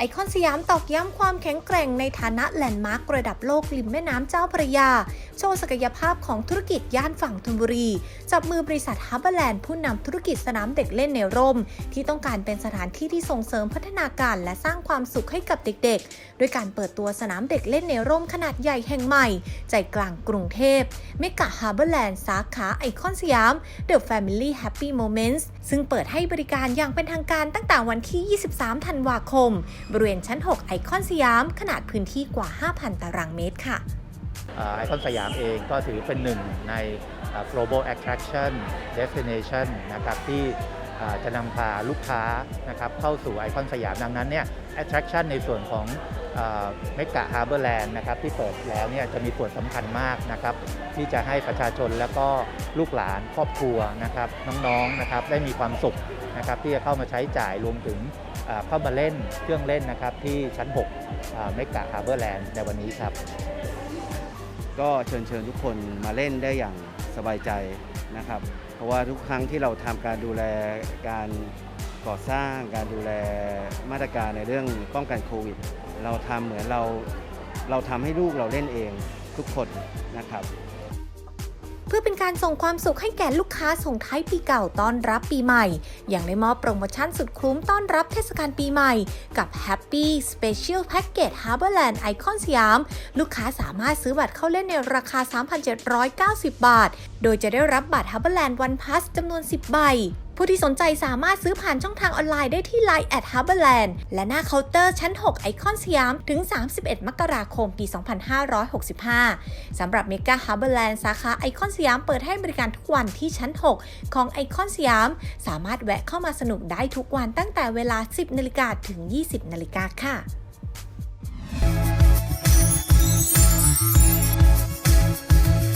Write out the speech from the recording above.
ไอคอนสยามตอกย้ำความแข็งแกร่งในฐานะแลนด์มาร์กระดับโลกริมแม่น้ำเจ้าพระยา โชว์ศักยภาพของธุรกิจย่านฝั่งธนบุรี จับมือบริษัทฮับเบอร์แลนด์ผู้นำธุรกิจสนามเด็กเล่นในร่ม ที่ต้องการเป็นสถานที่ที่ส่งเสริมพัฒนาการและสร้างความสุขให้กับเด็กๆ ด้วยการเปิดตัวสนามเด็กเล่นในร่มขนาดใหญ่แห่งใหม่ ใจกลางกรุงเทพเมกะฮาร์เบอร์แลนด์สาขาไอคอนสยาม The Family Happy Moments ซึ่งเปิดให้บริการอย่างเป็นทางการตั้งแต่วันที่ 23 ธันวาคมบริเวณชั้น 6 ไอคอนสยาม ขนาดพื้นที่กว่า 5,000 ตารางเมตรค่ะไอคอนสยามเองก็ถือเป็นหนึ่งใน global attraction destination นะครับที่จะนำพาลูกค้านะครับเข้าสู่ไอคอนสยามดังนั้นเนี่ย attraction ในส่วนของเมกะฮาร์เบอร์แลนด์นะครับที่เปิดแล้วเนี่ยจะมีส่วนสำคัญมากนะครับที่จะให้ประชาชนแล้วก็ลูกหลานครอบครัวนะครับน้องๆนะครับได้มีความสุขนะครับที่จะเข้ามาใช้จ่ายรวมถึง เข้ามาเล่นเครื่องเล่นนะครับที่ชั้น6เมกะฮาร์เบอร์แลนด์ในวันนี้ครับ ก็เชิญเชิญทุกคนมาเล่นได้อย่างสบายใจนะครับ เพราะว่าทุกครั้งที่เราทำการดูแลการก่อสร้างการดูแลมาตรการในเรื่องป้องกันโควิด เราทำเหมือนเราเราทำให้ลูกเราเล่นเองทุกคนนะครับ เพื่อเป็นการส่งความสุขให้แก่ลูกค้าส่งท้ายปีเก่าต้อนรับปีใหม่ อย่างได้มอบโปรโมชั่นสุดคุ้มต้อนรับเทศกาลปีใหม่ กับ Happy Special Package Harborland Icon สยาม ลูกค้าสามารถซื้อบัตรเข้าเล่นในราคา 3,790 บาท โดยจะได้รับบัตร Harborland One Pass จำนวน 10 ใบ ผู้ที่สนใจสามารถซื้อผ่านช่องทางออนไลน์ได้ที่ Line at Harborland และหน้าเคาน์เตอร์ชั้น 6 ไอคอนสยาม ถึง 31 มกราคม ปี 2565 สำหรับ Mega Harborland สาขาไอคอนสยามเปิดให้บริการทุกวันที่ชั้น 6 ของไอคอนสยาม สามารถแวะเข้ามาสนุกได้ทุกวันตั้งแต่เวลา 10นาฬิกาถึง 20นาฬิกาค่ะ